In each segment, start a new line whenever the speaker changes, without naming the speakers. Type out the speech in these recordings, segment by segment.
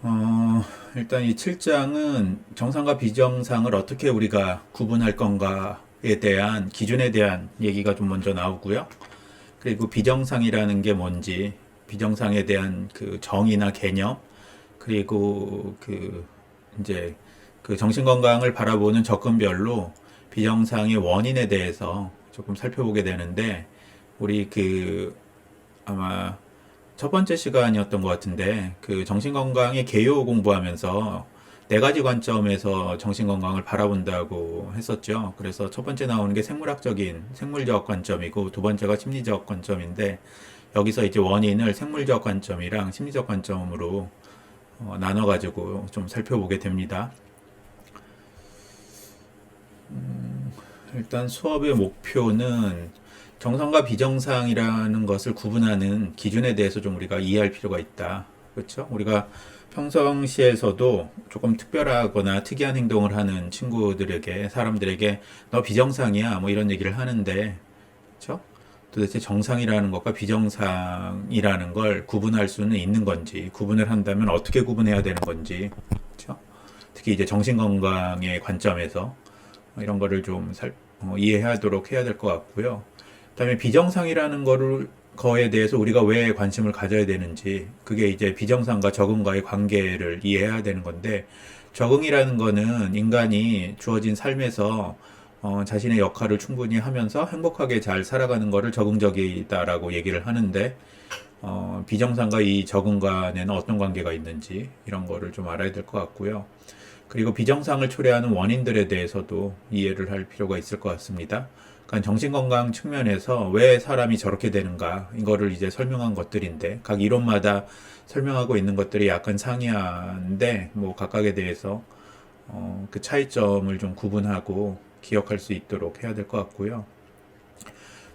어, 일단 이 7장은 정상과 비정상을 어떻게 우리가 구분할 건가에 대한 기준에 대한 얘기가 좀 먼저 나오고요. 그리고 비정상이라는 게 뭔지, 비정상에 대한 그 정의나 개념, 그리고 그 이제 그 정신건강을 바라보는 접근별로 비정상의 원인에 대해서 조금 살펴보게 되는데, 우리 그 아마 첫 번째 시간이었던 것 같은데 그 정신건강의 개요 공부하면서 네 가지 관점에서 정신건강을 바라본다고 했었죠. 그래서 첫 번째 나오는 게 생물학적인 생물적 관점이고 두 번째가 심리적 관점인데 여기서 이제 원인을 생물적 관점이랑 심리적 관점으로 어, 나눠가지고 좀 살펴보게 됩니다. 일단 수업의 목표는 정상과 비정상이라는 것을 구분하는 기준에 대해서 좀 우리가 이해할 필요가 있다. 그렇죠? 우리가 평상시에서도 조금 특별하거나 특이한 행동을 하는 친구들에게, 사람들에게 너 비정상이야. 뭐 이런 얘기를 하는데, 그렇죠? 도대체 정상이라는 것과 비정상이라는 걸 구분할 수는 있는 건지, 구분을 한다면 어떻게 구분해야 되는 건지, 그렇죠? 특히 이제 정신건강의 관점에서 이런 거를 좀 살, 어, 이해하도록 해야 될 것 같고요. 그다음에 비정상이라는 거를 거에 대해서 우리가 왜 관심을 가져야 되는지 그게 이제 비정상과 적응과의 관계를 이해해야 되는 건데 적응이라는 거는 인간이 주어진 삶에서 어, 자신의 역할을 충분히 하면서 행복하게 잘 살아가는 거를 적응적이다라고 얘기를 하는데 어, 비정상과 이 적응 간에는 어떤 관계가 있는지 이런 거를 좀 알아야 될 것 같고요. 그리고 비정상을 초래하는 원인들에 대해서도 이해를 할 필요가 있을 것 같습니다. 그러니까 정신건강 측면에서 왜 사람이 저렇게 되는가 이거를 이제 설명한 것들인데 각 이론마다 설명하고 있는 것들이 약간 상이한데 뭐 각각에 대해서 어, 그 차이점을 좀 구분하고 기억할 수 있도록 해야 될 것 같고요.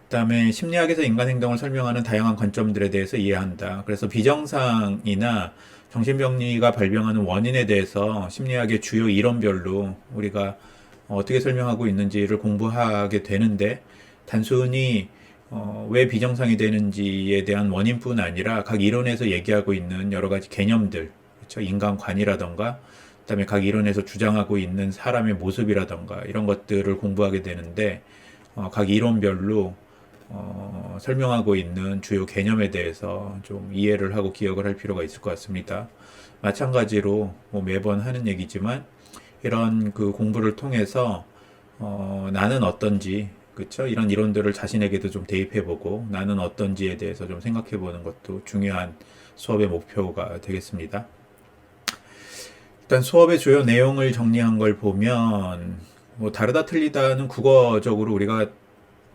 그다음에 심리학에서 인간 행동을 설명하는 다양한 관점들에 대해서 이해한다. 그래서 비정상이나 정신병리가 발병하는 원인에 대해서 심리학의 주요 이론별로 우리가 어떻게 설명하고 있는지를 공부하게 되는데 단순히 어, 왜 비정상이 되는지에 대한 원인뿐 아니라 각 이론에서 얘기하고 있는 여러 가지 개념들, 그렇죠? 인간관이라던가, 그다음에 각 이론에서 주장하고 있는 사람의 모습이라던가 이런 것들을 공부하게 되는데 어, 각 이론별로 어, 설명하고 있는 주요 개념에 대해서 좀 이해를 하고 기억을 할 필요가 있을 것 같습니다. 마찬가지로 뭐 매번 하는 얘기지만 이런 그 공부를 통해서 어, 나는 어떤지 그렇죠? 이런 이론들을 자신에게도 좀 대입해보고 나는 어떤지에 대해서 좀 생각해보는 것도 중요한 수업의 목표가 되겠습니다. 일단 수업의 주요 내용을 정리한 걸 보면 뭐 다르다 틀리다는 국어적으로 우리가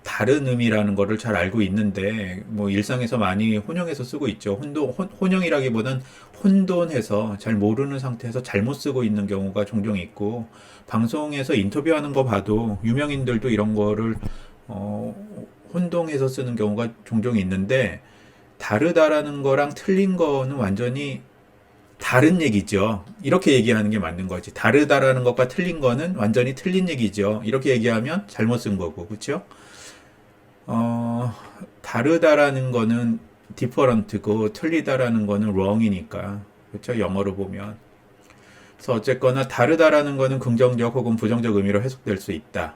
다른 의미라는 거를 잘 알고 있는데 뭐 일상에서 많이 혼용해서 쓰고 있죠. 혼동 혼, 혼용이라기보단 혼돈해서 잘 모르는 상태에서 잘못 쓰고 있는 경우가 종종 있고 방송에서 인터뷰하는 거 봐도 유명인들도 이런 거를 어, 혼동해서 쓰는 경우가 종종 있는데 다르다라는 거랑 틀린 거는 완전히 다른 얘기죠. 이렇게 얘기하는 게 맞는 거지. 다르다라는 것과 틀린 거는 완전히 틀린 얘기죠. 이렇게 얘기하면 잘못 쓴 거고, 그렇죠? 어, 다르다라는 거는 different고 틀리다라는 거는 wrong이니까. 그렇죠? 영어로 보면. 그래서 어쨌거나 다르다라는 거는 긍정적 혹은 부정적 의미로 해석될 수 있다.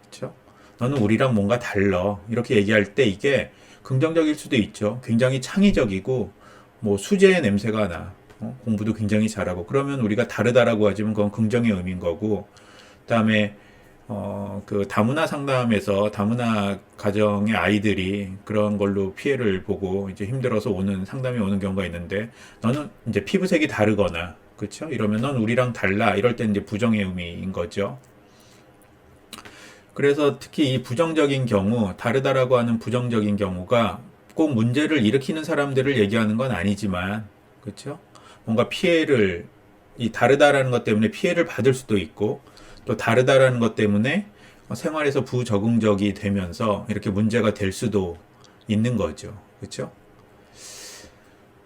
그렇죠? 너는 우리랑 뭔가 달러. 이렇게 얘기할 때 이게 긍정적일 수도 있죠. 굉장히 창의적이고 뭐 수제의 냄새가 나. 어? 공부도 굉장히 잘하고 그러면 우리가 다르다라고 하지만 그건 긍정의 의미인 거고 그다음에 어, 그 다문화 상담에서 다문화 가정의 아이들이 그런 걸로 피해를 보고 이제 힘들어서 오는 상담이 오는 경우가 있는데 너는 이제 피부색이 다르거나 그렇죠? 이러면 넌 우리랑 달라 이럴 때 이제 부정의 의미인 거죠. 그래서 특히 이 부정적인 경우 다르다라고 하는 부정적인 경우가 꼭 문제를 일으키는 사람들을 얘기하는 건 아니지만 그렇죠? 뭔가 피해를 이 다르다라는 것 때문에 피해를 받을 수도 있고 또 다르다라는 것 때문에 생활에서 부적응적이 되면서 이렇게 문제가 될 수도 있는 거죠. 그렇죠?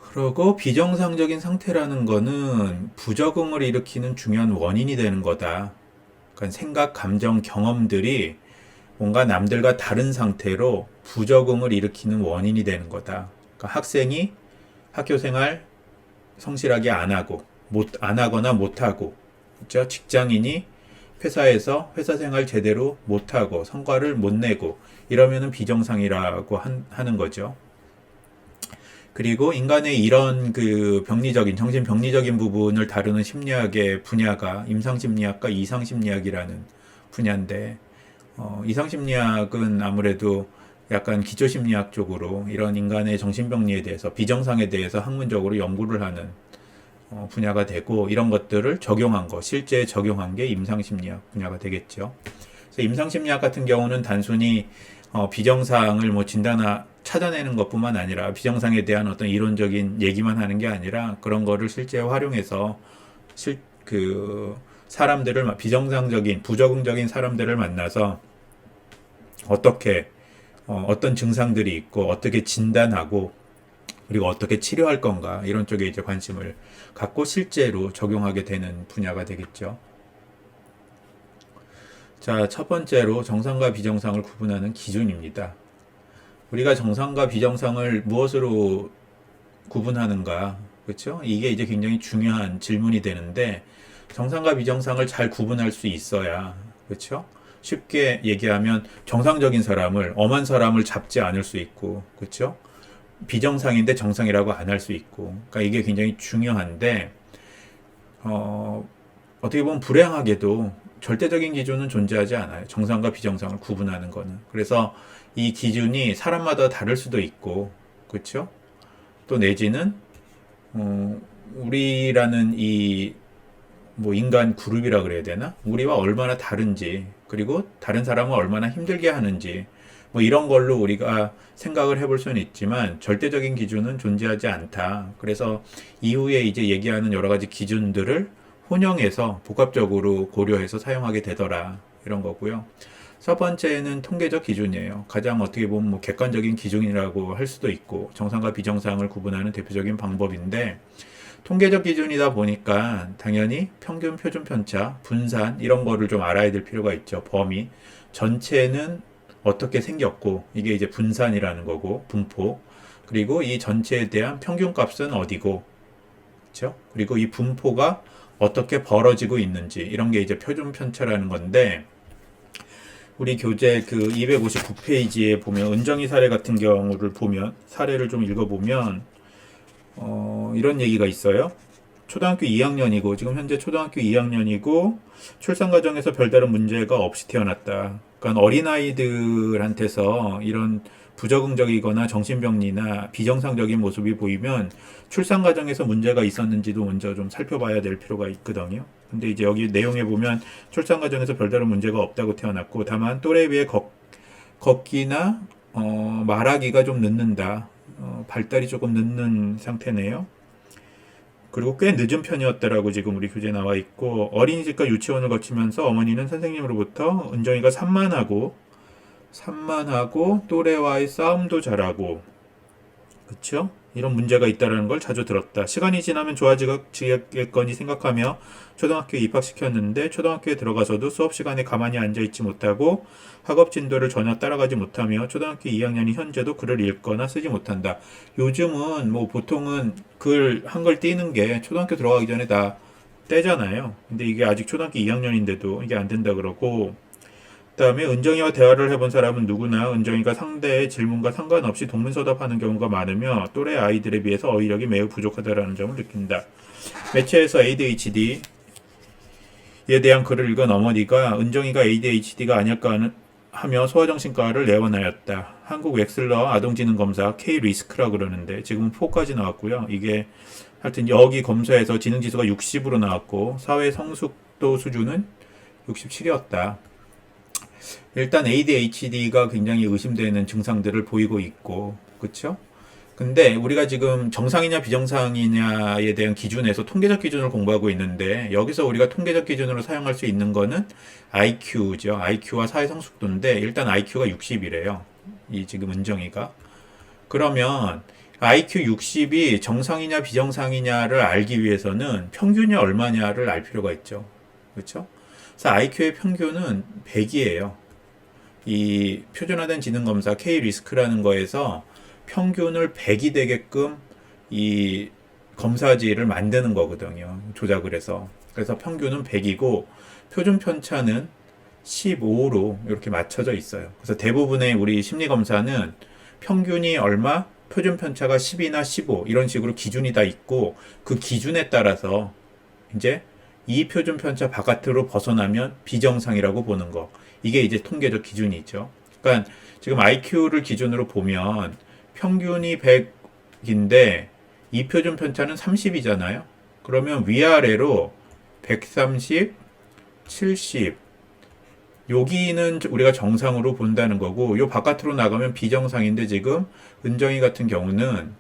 그리고 비정상적인 상태라는 거는 부적응을 일으키는 중요한 원인이 되는 거다. 그러니까 생각, 감정, 경험들이 뭔가 남들과 다른 상태로 부적응을 일으키는 원인이 되는 거다. 그러니까 학생이 학교 생활 성실하게 안 하고 못 안 하거나 못 하고 그렇죠? 직장인이 회사에서 회사 생활 제대로 못 하고 성과를 못 내고 이러면은 비정상이라고 한, 하는 거죠. 그리고 인간의 이런 그 병리적인 정신 병리적인 부분을 다루는 심리학의 분야가 임상 심리학과 이상 심리학이라는 분야인데 어, 이상 심리학은 아무래도 약간 기초 심리학 쪽으로 이런 인간의 정신병리에 대해서 비정상에 대해서 학문적으로 연구를 하는 어, 분야가 되고 이런 것들을 적용한 거 실제 적용한 게 임상심리학 분야가 되겠죠. 그래서 임상심리학 같은 경우는 단순히 어, 비정상을 뭐 진단하 찾아내는 것뿐만 아니라 비정상에 대한 어떤 이론적인 얘기만 하는 게 아니라 그런 거를 실제 활용해서 실 그 사람들을 마- 비정상적인 부적응적인 사람들을 만나서 어떻게 어, 어떤 증상들이 있고 어떻게 진단하고 그리고 어떻게 치료할 건가 이런 쪽에 이제 관심을 갖고 실제로 적용하게 되는 분야가 되겠죠. 자, 첫 번째로 정상과 비정상을 구분하는 기준입니다. 우리가 정상과 비정상을 무엇으로 구분하는가? 그렇죠? 이게 이제 굉장히 중요한 질문이 되는데 정상과 비정상을 잘 구분할 수 있어야 그렇죠? 쉽게 얘기하면 정상적인 사람을 엄한 사람을 잡지 않을 수 있고 그렇죠? 비정상인데 정상이라고 안 할 수 있고 그러니까 이게 굉장히 중요한데 어, 어떻게 보면 불행하게도 절대적인 기준은 존재하지 않아요. 정상과 비정상을 구분하는 거는. 그래서 이 기준이 사람마다 다를 수도 있고, 그렇죠? 또 내지는 어, 우리라는 이 뭐 인간 그룹이라 그래야 되나? 우리와 얼마나 다른지, 그리고 다른 사람을 얼마나 힘들게 하는지, 뭐 이런 걸로 우리가 생각을 해볼 수는 있지만 절대적인 기준은 존재하지 않다. 그래서 이후에 이제 얘기하는 여러 가지 기준들을 혼용해서 복합적으로 고려해서 사용하게 되더라. 이런 거고요. 첫 번째는 통계적 기준이에요. 가장 어떻게 보면 뭐 객관적인 기준이라고 할 수도 있고 정상과 비정상을 구분하는 대표적인 방법인데 통계적 기준이다 보니까 당연히 평균, 표준 편차, 분산 이런 거를 좀 알아야 될 필요가 있죠. 범위 전체는 어떻게 생겼고 이게 이제 분산이라는 거고 분포 그리고 이 전체에 대한 평균 값은 어디고 그렇죠? 그리고 이 분포가 어떻게 벌어지고 있는지 이런 게 이제 표준 편차라는 건데 우리 교재 그 259페이지에 보면 은정이 사례 같은 경우를 보면 사례를 좀 읽어보면 어, 이런 얘기가 있어요. 초등학교 2학년이고 지금 현재 초등학교 2학년이고 출산 과정에서 별다른 문제가 없이 태어났다. 그러니까 어린아이들한테서 이런 부적응적이거나 정신병리나 비정상적인 모습이 보이면 출산 과정에서 문제가 있었는지도 먼저 좀 살펴봐야 될 필요가 있거든요. 근데 이제 여기 내용에 보면 출산 과정에서 별다른 문제가 없다고 태어났고 다만 또래에 비해 걷, 걷기나 어, 말하기가 좀 늦는다. 어, 발달이 조금 늦는 상태네요. 그리고 꽤 늦은 편이었다라고 지금 우리 교재에 나와 있고 어린이집과 유치원을 거치면서 어머니는 선생님으로부터 은정이가 산만하고 산만하고 또래와의 싸움도 잘하고 그쵸? 이런 문제가 있다라는 걸 자주 들었다. 시간이 지나면 좋아지겠거니 생각하며 초등학교에 입학시켰는데 초등학교에 들어가서도 수업 시간에 가만히 앉아 있지 못하고 학업 진도를 전혀 따라가지 못하며 초등학교 2학년이 현재도 글을 읽거나 쓰지 못한다. 요즘은 뭐 보통은 글 한글 띄는 게 초등학교 들어가기 전에 다 떼잖아요. 근데 이게 아직 초등학교 2학년인데도 이게 안 된다 그러고 그 다음에 은정이와 대화를 해본 사람은 누구나 은정이가 상대의 질문과 상관없이 동문서답하는 경우가 많으며 또래 아이들에 비해서 어휘력이 매우 부족하다라는 점을 느낀다. 매체에서 ADHD에 대한 글을 읽은 어머니가 은정이가 ADHD가 아닐까 하며 소아정신과를 내원하였다. 한국 웩슬러 아동지능검사 K-리스크라 그러는데 지금은 4까지 나왔고요. 이게 하여튼 여기 검사에서 지능지수가 60으로 나왔고 사회 성숙도 수준은 67이었다. 일단 ADHD가 굉장히 의심되는 증상들을 보이고 있고, 그쵸? 근데 우리가 지금 정상이냐 비정상이냐에 대한 기준에서 통계적 기준을 공부하고 있는데 여기서 우리가 통계적 기준으로 사용할 수 있는 거는 IQ죠. IQ와 사회 성숙도인데 일단 IQ가 60이래요. 이 지금 은정이가. 그러면 IQ 60이 정상이냐 비정상이냐를 알기 위해서는 평균이 얼마냐를 알 필요가 있죠. 그렇죠? 그래서 IQ의 평균은 100이에요. 이 표준화된 지능 검사 K 리스크라는 거에서 평균을 100이 되게끔 이 검사지를 만드는 거거든요. 조작을 해서. 그래서 평균은 100이고 표준 편차는 15로 이렇게 맞춰져 있어요. 그래서 대부분의 우리 심리 검사는 평균이 얼마, 표준 편차가 10이나 15 이런 식으로 기준이 다 있고 그 기준에 따라서 이제 이 표준 편차 바깥으로 벗어나면 비정상이라고 보는 거. 이게 이제 통계적 기준이죠. 그러니까 지금 IQ를 기준으로 보면 평균이 100인데 이 표준 편차는 30이잖아요. 그러면 위아래로 130, 70 여기는 우리가 정상으로 본다는 거고 요 바깥으로 나가면 비정상인데 지금 은정이 같은 경우는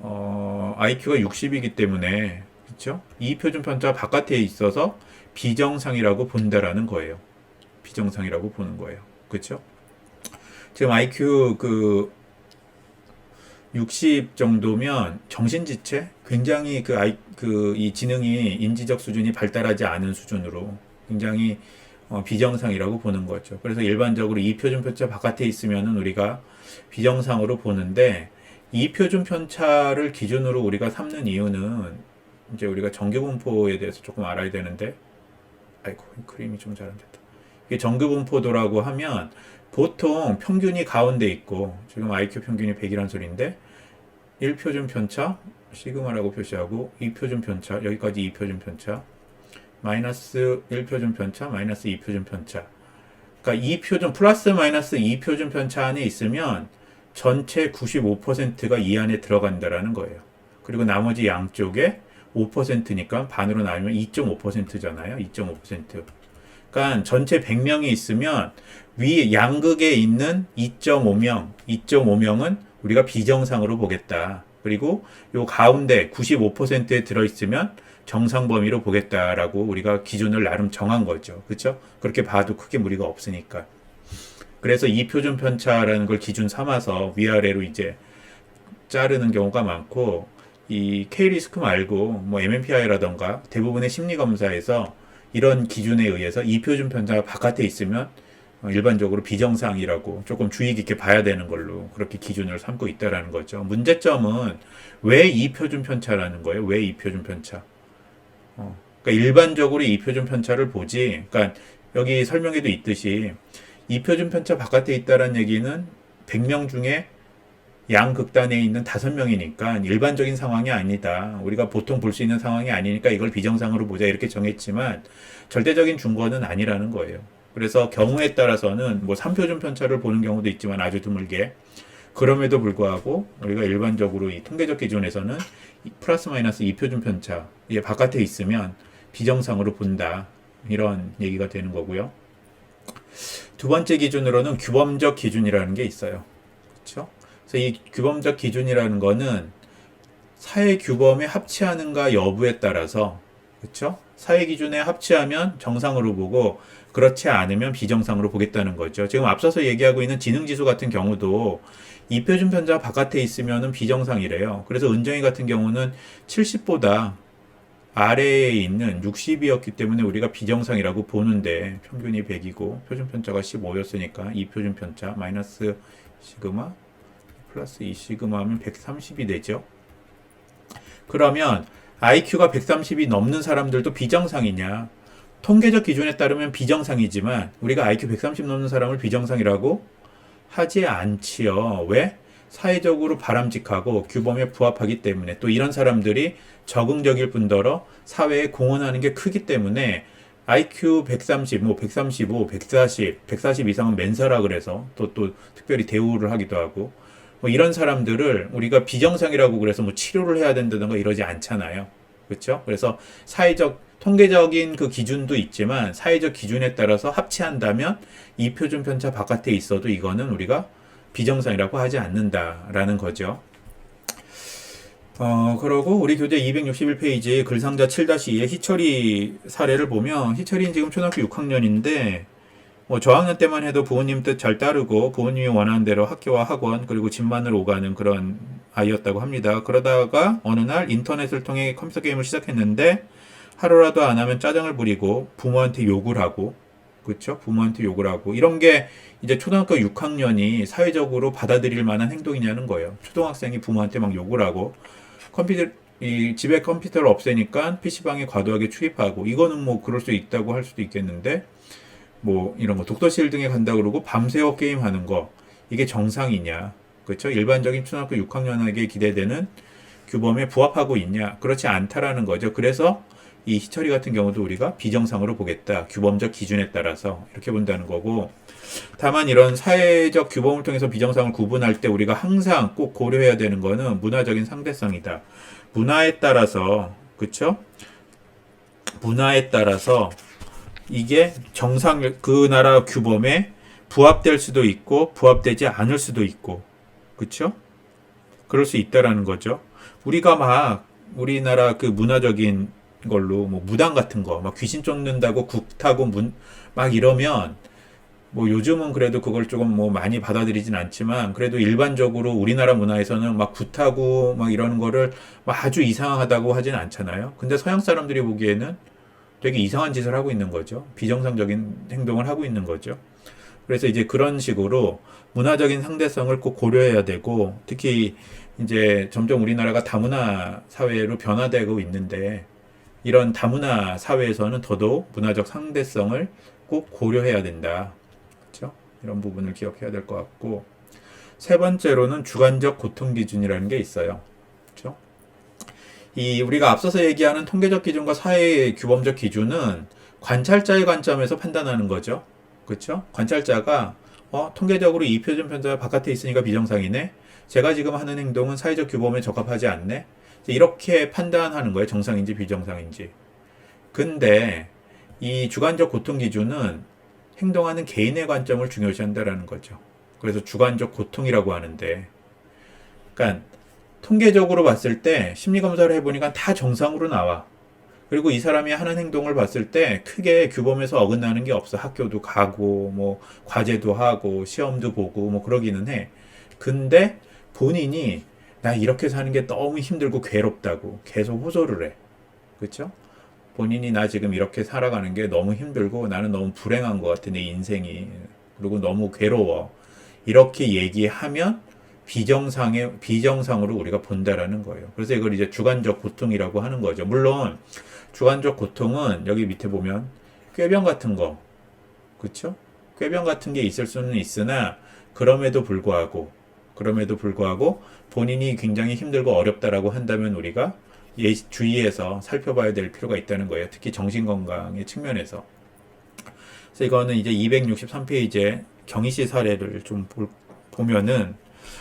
어, IQ가 60이기 때문에 그렇죠? 이 표준 편차 바깥에 있어서 비정상이라고 본다라는 거예요. 비정상이라고 보는 거예요. 그렇죠? 지금 IQ 그 60 정도면 정신지체 굉장히 그 아이 그 이 지능이 인지적 수준이 발달하지 않은 수준으로 굉장히 어, 비정상이라고 보는 거죠. 그래서 일반적으로 이 표준 편차 바깥에 있으면은 우리가 비정상으로 보는데 이 표준 편차를 기준으로 우리가 삼는 이유는 이제 우리가 정규분포에 대해서 조금 알아야 되는데 아이고 이 그림이 좀 잘 안 됐다. 이게 정규분포도라고 하면 보통 평균이 가운데 있고 지금 IQ 평균이 100이란 소리인데 1표준 편차 시그마라고 표시하고 2표준 편차 여기까지 2표준 편차 마이너스 1표준 편차 마이너스 2표준 편차 그러니까 2표준 플러스 마이너스 2표준 편차 안에 있으면 전체 95%가 이 안에 들어간다라는 거예요. 그리고 나머지 양쪽에 5%니까 반으로 나누면 2.5%잖아요. 2.5%. 그러니까 전체 100명이 있으면 위 양극에 있는 2.5명, 2.5명은 우리가 비정상으로 보겠다. 그리고 요 가운데 95%에 들어 있으면 정상 범위로 보겠다라고 우리가 기준을 나름 정한 거죠. 그렇죠? 그렇게 봐도 크게 무리가 없으니까. 그래서 이 표준 편차라는 걸 기준 삼아서 위아래로 이제 자르는 경우가 많고 이 K-리스크 말고 뭐 MMPI라던가 대부분의 심리 검사에서 이런 기준에 의해서 이 표준 편차가 바깥에 있으면 어, 일반적으로 비정상이라고 조금 주의 깊게 봐야 되는 걸로 그렇게 기준을 삼고 있다라는 거죠. 문제점은 왜 이 표준 편차라는 거예요? 왜 이 표준 편차? 어, 그러니까 일반적으로 이 표준 편차를 보지. 그러니까 여기 설명에도 있듯이 이 표준 편차 바깥에 있다라는 얘기는 100명 중에 양 극단에 있는 다섯 명이니까 일반적인 상황이 아니다. 우리가 보통 볼 수 있는 상황이 아니니까 이걸 비정상으로 보자 이렇게 정했지만 절대적인 준거는 아니라는 거예요. 그래서 경우에 따라서는 뭐 3표준 편차를 보는 경우도 있지만 아주 드물게 그럼에도 불구하고 우리가 일반적으로 이 통계적 기준에서는 이 플러스 마이너스 2표준 편차 바깥에 있으면 비정상으로 본다. 이런 얘기가 되는 거고요. 두 번째 기준으로는 규범적 기준이라는 게 있어요. 그렇죠? 그래서 이 규범적 기준이라는 거는 사회 규범에 합치하는가 여부에 따라서 그렇죠? 사회 기준에 합치하면 정상으로 보고 그렇지 않으면 비정상으로 보겠다는 거죠. 지금 앞서서 얘기하고 있는 지능 지수 같은 경우도 이 표준 편차 바깥에 있으면은 비정상이래요. 그래서 은정이 같은 경우는 70보다 아래에 있는 60이었기 때문에 우리가 비정상이라고 보는데 평균이 100이고 표준 편차가 15였으니까 이 표준 편차 마이너스 시그마 플러스 2 시그마 하면 130이 되죠. 그러면 IQ가 130이 넘는 사람들도 비정상이냐? 통계적 기준에 따르면 비정상이지만 우리가 IQ 130 넘는 사람을 비정상이라고 하지 않지요. 왜? 사회적으로 바람직하고 규범에 부합하기 때문에 또 이런 사람들이 적응적일 뿐더러 사회에 공헌하는 게 크기 때문에 IQ 130, 뭐 135, 140, 140 이상은 맨사라 그래서 또 또 특별히 대우를 하기도 하고 뭐 이런 사람들을 우리가 비정상이라고 그래서 뭐 치료를 해야 된다든가 이러지 않잖아요. 그렇죠? 그래서 사회적 통계적인 그 기준도 있지만 사회적 기준에 따라서 합치한다면 이 표준 편차 바깥에 있어도 이거는 우리가 비정상이라고 하지 않는다라는 거죠. 어, 그러고 우리 교재 261페이지 글상자 7-2의 희철이 사례를 보면 희철이는 지금 초등학교 6학년인데 뭐 저학년 때만 해도 부모님 뜻 잘 따르고 부모님이 원하는 대로 학교와 학원 그리고 집만을 오가는 그런 아이였다고 합니다. 그러다가 어느 날 인터넷을 통해 컴퓨터 게임을 시작했는데 하루라도 안 하면 짜증을 부리고 부모한테 욕을 하고 그렇죠? 부모한테 욕을 하고 이런 게 이제 초등학교 6학년이 사회적으로 받아들일 만한 행동이냐는 거예요. 초등학생이 부모한테 막 욕을 하고 컴퓨터 이 집에 컴퓨터를 없애니까 PC방에 과도하게 출입하고 이거는 뭐 그럴 수 있다고 할 수도 있겠는데 뭐 이런 거 독서실 등에 간다 그러고 밤새워 게임 하는 거. 이게 정상이냐? 그렇죠 일반적인 초등학교 6학년에게 기대되는 규범에 부합하고 있냐? 그렇지 않다라는 거죠. 그래서 이 희철이 같은 경우도 우리가 비정상으로 보겠다. 규범적 기준에 따라서 이렇게 본다는 거고. 다만 이런 사회적 규범을 통해서 비정상을 구분할 때 우리가 항상 꼭 고려해야 되는 거는 문화적인 상대성이다. 문화에 따라서 그쵸? 문화에 따라서 이게 정상 그 나라 규범에 부합될 수도 있고 부합되지 않을 수도 있고. 그쵸? 그럴 수 있다라는 거죠. 우리가 막 우리나라 그 문화적인 걸로 뭐 무당 같은 거 막 귀신 쫓는다고 굿하고 문 막 이러면 뭐 요즘은 그래도 그걸 조금 뭐 많이 받아들이진 않지만 그래도 일반적으로 우리나라 문화에서는 막 굿하고 막 이러는 거를 막 아주 이상하다고 하진 않잖아요. 근데 서양 사람들이 보기에는 되게 이상한 짓을 하고 있는 거죠. 비정상적인 행동을 하고 있는 거죠. 그래서 이제 그런 식으로 문화적인 상대성을 꼭 고려해야 되고 특히 이제 점점 우리나라가 다문화 사회로 변화되고 있는데 이런 다문화 사회에서는 더더욱 문화적 상대성을 꼭 고려해야 된다. 그렇죠? 이런 부분을 기억해야 될 것 같고 세 번째로는 주관적 고통 기준이라는 게 있어요. 이 우리가 앞서서 얘기하는 통계적 기준과 사회의 규범적 기준은 관찰자의 관점에서 판단하는 거죠. 그렇죠? 관찰자가 어, 통계적으로 이 표준 편차가 바깥에 있으니까 비정상이네. 제가 지금 하는 행동은 사회적 규범에 적합하지 않네. 이렇게 판단하는 거예요. 정상인지 비정상인지. 근데 이 주관적 고통 기준은 행동하는 개인의 관점을 중요시한다라는 거죠. 그래서 주관적 고통이라고 하는데, 그러니까 통계적으로 봤을 때 심리 검사를 해보니까 다 정상으로 나와. 그리고 이 사람이 하는 행동을 봤을 때 크게 규범에서 어긋나는 게 없어. 학교도 가고, 뭐, 과제도 하고, 시험도 보고, 뭐, 그러기는 해. 근데 본인이 나 이렇게 사는 게 너무 힘들고 괴롭다고 계속 호소를 해. 그쵸? 본인이 나 지금 이렇게 살아가는 게 너무 힘들고 나는 너무 불행한 것 같아, 내 인생이. 그리고 너무 괴로워. 이렇게 얘기하면 비정상의, 비정상으로 우리가 본다라는 거예요. 그래서 이걸 이제 주관적 고통이라고 하는 거죠. 물론, 주관적 고통은 여기 밑에 보면 꾀병 같은 거, 그쵸? 꾀병 같은 게 있을 수는 있으나, 그럼에도 불구하고, 그럼에도 불구하고 본인이 굉장히 힘들고 어렵다라고 한다면 우리가 예, 주의해서 살펴봐야 될 필요가 있다는 거예요. 특히 정신건강의 측면에서. 그래서 이거는 이제 263페이지에 경희 씨 사례를 좀 볼- 보면은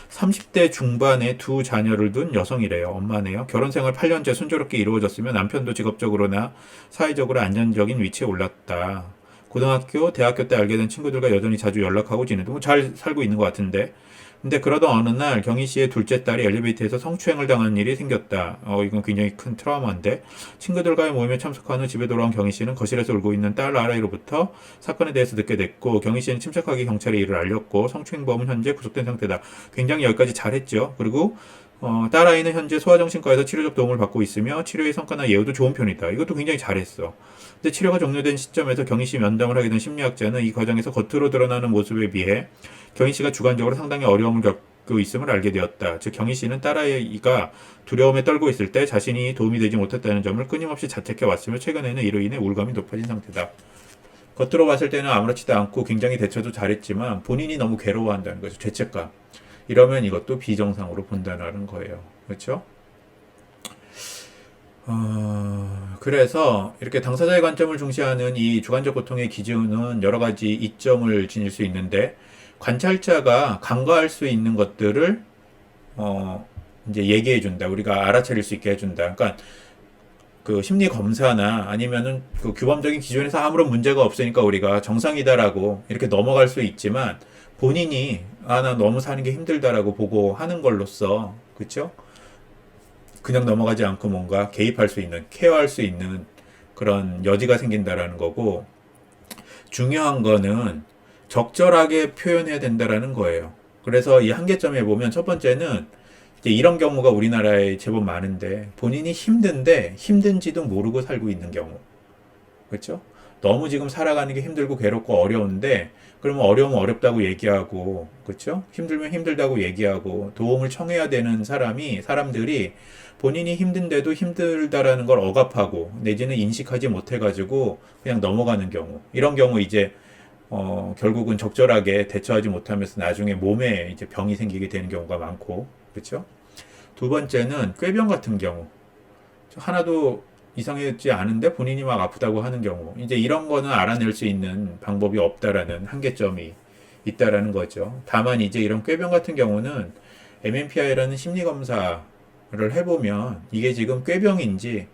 30대 중반에 두 자녀를 둔 여성이래요. 엄마네요. 결혼 생활 8년째 순조롭게 이루어졌으며 남편도 직업적으로나 사회적으로 안정적인 위치에 올랐다. 고등학교, 대학교 때 알게 된 친구들과 여전히 자주 연락하고 지내도 뭐잘 살고 있는 것 같은데 근데 그러던 어느 날 경희 씨의 둘째 딸이 엘리베이터에서 성추행을 당한 일이 생겼다. 어, 이건 굉장히 큰 트라우마인데 친구들과의 모임에 참석한 후 집에 돌아온 경희 씨는 거실에서 울고 있는 딸 아라이로부터 사건에 대해서 듣게 됐고 경희 씨는 침착하게 경찰에 이를 알렸고 성추행범은 현재 구속된 상태다. 굉장히 여기까지 잘했죠. 그리고 어, 딸아이는 현재 소아정신과에서 치료적 도움을 받고 있으며 치료의 성과나 예후도 좋은 편이다. 이것도 굉장히 잘했어. 근데 치료가 종료된 시점에서 경희 씨 면담을 하게 된 심리학자는 이 과정에서 겉으로 드러나는 모습에 비해 경희 씨가 주관적으로 상당히 어려움을 겪고 있음을 알게 되었다. 즉 경희 씨는 딸아이가 두려움에 떨고 있을 때 자신이 도움이 되지 못했다는 점을 끊임없이 자책해 왔으며 최근에는 이로 인해 우울감이 높아진 상태다. 겉으로 봤을 때는 아무렇지도 않고 굉장히 대처도 잘했지만 본인이 너무 괴로워한다는 거죠. 죄책감. 이러면 이것도 비정상으로 본다는 거예요. 그렇죠? 어, 그래서 이렇게 당사자의 관점을 중시하는 이 주관적 고통의 기준은 여러 가지 이점을 지닐 수 있는데 관찰자가 간과할 수 있는 것들을 어, 이제 얘기해 준다. 우리가 알아차릴 수 있게 해 준다. 그러니까 그 심리 검사나 아니면은 그 규범적인 기준에서 아무런 문제가 없으니까 우리가 정상이다라고 이렇게 넘어갈 수 있지만 본인이 아 나 너무 사는 게 힘들다라고 보고 하는 걸로써 그쵸? 그냥 넘어가지 않고 뭔가 개입할 수 있는 케어할 수 있는 그런 여지가 생긴다라는 거고 중요한 거는 적절하게 표현해야 된다라는 거예요. 그래서 이 한계점에 보면 첫 번째는 이제 이런 경우가 우리나라에 제법 많은데 본인이 힘든데 힘든지도 모르고 살고 있는 경우. 그렇죠? 너무 지금 살아가는 게 힘들고 괴롭고 어려운데 그러면 어려우면 어렵다고 얘기하고 그렇죠? 힘들면 힘들다고 얘기하고 도움을 청해야 되는 사람이 사람들이 본인이 힘든데도 힘들다라는 걸 억압하고 내지는 인식하지 못해 가지고 그냥 넘어가는 경우 이런 경우 이제 어, 결국은 적절하게 대처하지 못하면서 나중에 몸에 이제 병이 생기게 되는 경우가 많고 그렇죠? 두 번째는 꾀병 같은 경우 하나도 이상하지 않은데 본인이 막 아프다고 하는 경우 이제 이런 거는 알아낼 수 있는 방법이 없다라는 한계점이 있다라는 거죠. 다만 이제 이런 꾀병 같은 경우는 MMPI라는 심리 검사를 해보면 이게 지금 꾀병인지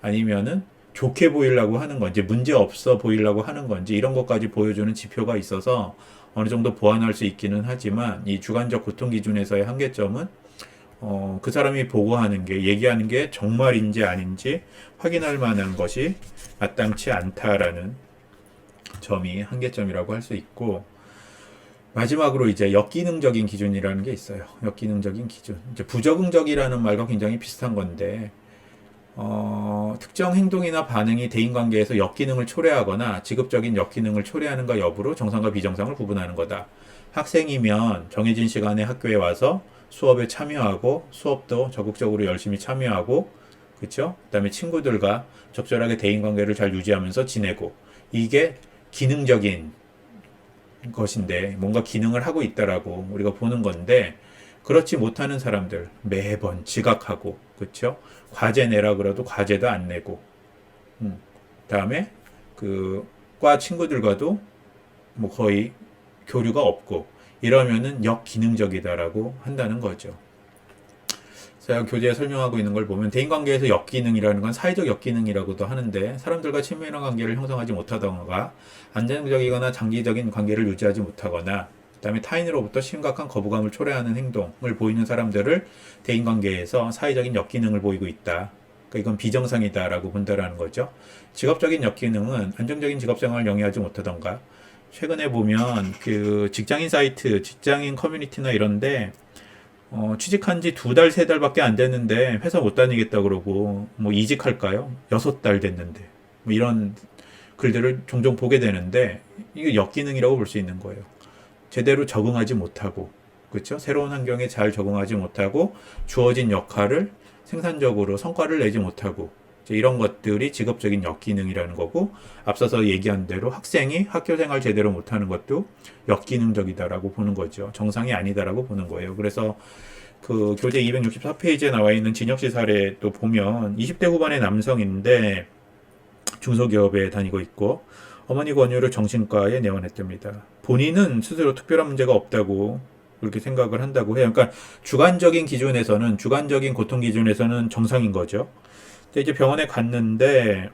아니면은 좋게 보이려고 하는 건지 문제 없어 보이려고 하는 건지 이런 것까지 보여주는 지표가 있어서 어느 정도 보완할 수 있기는 하지만 이 주관적 고통 기준에서의 한계점은 어, 그 사람이 보고하는 게, 얘기하는 게 정말인지 아닌지 확인할 만한 것이 마땅치 않다라는 점이 한계점이라고 할 수 있고, 마지막으로 이제 역기능적인 기준이라는 게 있어요. 역기능적인 기준. 이제 부적응적이라는 말과 굉장히 비슷한 건데, 어, 특정 행동이나 반응이 대인관계에서 역기능을 초래하거나 지급적인 역기능을 초래하는가 여부로 정상과 비정상을 구분하는 거다. 학생이면 정해진 시간에 학교에 와서 수업에 참여하고 수업도 적극적으로 열심히 참여하고 그렇죠? 그다음에 친구들과 적절하게 대인 관계를 잘 유지하면서 지내고 이게 기능적인 것인데 뭔가 기능을 하고 있다라고 우리가 보는 건데 그렇지 못하는 사람들 매번 지각하고 그렇죠? 과제 내라 그래도 과제도 안 내고 음. 다음에 그 과 친구들과도 뭐 거의 교류가 없고 이러면은 역기능적이다라고 한다는 거죠. 제가 교재에 설명하고 있는 걸 보면 대인관계에서 역기능이라는 건 사회적 역기능이라고도 하는데 사람들과 친밀한 관계를 형성하지 못하던가 안정적이거나 장기적인 관계를 유지하지 못하거나 그다음에 타인으로부터 심각한 거부감을 초래하는 행동을 보이는 사람들을 대인관계에서 사회적인 역기능을 보이고 있다. 그러니까 이건 비정상이다라고 본다라는 거죠. 직업적인 역기능은 안정적인 직업생활을 영위하지 못하던가 최근에 보면 그 직장인 사이트, 직장인 커뮤니티나 이런데 어, 취직한 지 두 달, 세 달밖에 안 됐는데 회사 못 다니겠다 그러고 뭐 이직할까요? 여섯 달 됐는데 뭐 이런 글들을 종종 보게 되는데 이게 역기능이라고 볼 수 있는 거예요. 제대로 적응하지 못하고 그렇죠? 새로운 환경에 잘 적응하지 못하고 주어진 역할을 생산적으로 성과를 내지 못하고 이런 것들이 직업적인 역기능이라는 거고 앞서서 얘기한 대로 학생이 학교 생활 제대로 못하는 것도 역기능적이다라고 보는 거죠. 정상이 아니다라고 보는 거예요. 그래서 그 교재 264페이지에 나와 있는 진혁 씨 사례 또 보면 20대 후반의 남성인데 중소기업에 다니고 있고 어머니 권유로 정신과에 내원했답니다. 본인은 스스로 특별한 문제가 없다고 그렇게 생각을 한다고 해요. 그러니까 주관적인 기준에서는 주관적인 고통 기준에서는 정상인 거죠. 이제 병원에 갔는데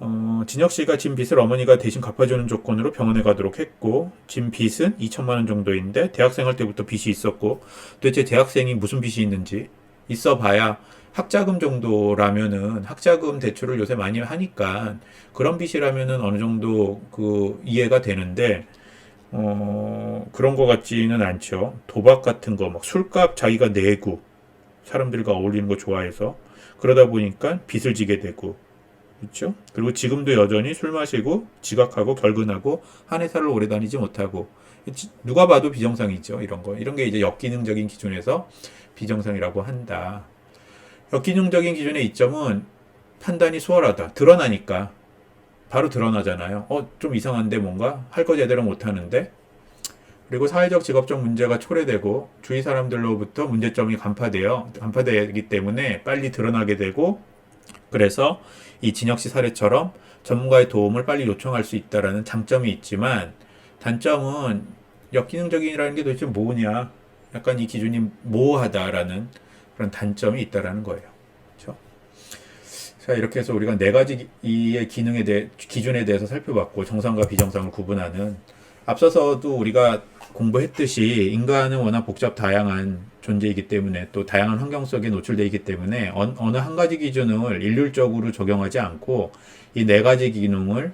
어, 진혁 씨가 진 빚을 어머니가 대신 갚아주는 조건으로 병원에 가도록 했고 진 빚은 2천만 원 정도인데 대학생활 때부터 빚이 있었고 도대체 대학생이 무슨 빚이 있는지 있어 봐야 학자금 정도라면은 학자금 대출을 요새 많이 하니까 그런 빚이라면은 어느 정도 그 이해가 되는데 어, 그런 거 같지는 않죠. 도박 같은 거, 막 술값 자기가 내고, 사람들과 어울리는 거 좋아해서, 그러다 보니까 빚을 지게 되고, 그렇죠? 그리고 지금도 여전히 술 마시고, 지각하고, 결근하고, 한 회사를 오래 다니지 못하고, 지- 누가 봐도 비정상이죠. 이런 거. 이런 게 이제 역기능적인 기준에서 비정상이라고 한다. 역기능적인 기준의 이점은 판단이 수월하다. 드러나니까. 바로 드러나잖아요. 어, 좀 이상한데 뭔가 할 거 제대로 못 하는데. 그리고 사회적 직업적 문제가 초래되고 주위 사람들로부터 문제점이 간파되어 간파되기 때문에 빨리 드러나게 되고 그래서 이 진혁 씨 사례처럼 전문가의 도움을 빨리 요청할 수 있다라는 장점이 있지만 단점은 역기능적이라는 게 도대체 뭐냐? 약간 이 기준이 모호하다라는 그런 단점이 있다라는 거예요. 그렇죠? 자, 이렇게 해서 우리가 네 가지 이의 기능에 대해, 기준에 대해서 살펴봤고, 정상과 비정상을 구분하는, 앞서서도 우리가 공부했듯이, 인간은 워낙 복잡 다양한 존재이기 때문에, 또 다양한 환경 속에 노출되어 있기 때문에, 어느, 어느 한 가지 기준을 일률적으로 적용하지 않고, 이 네 가지 기능을,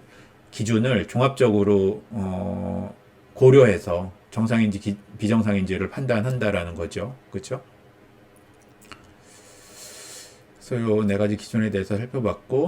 기준을 종합적으로, 어, 고려해서 정상인지 기- 비정상인지를 판단한다라는 거죠. 그렇죠? 그래서 요 네 가지 기준에 대해서 살펴봤고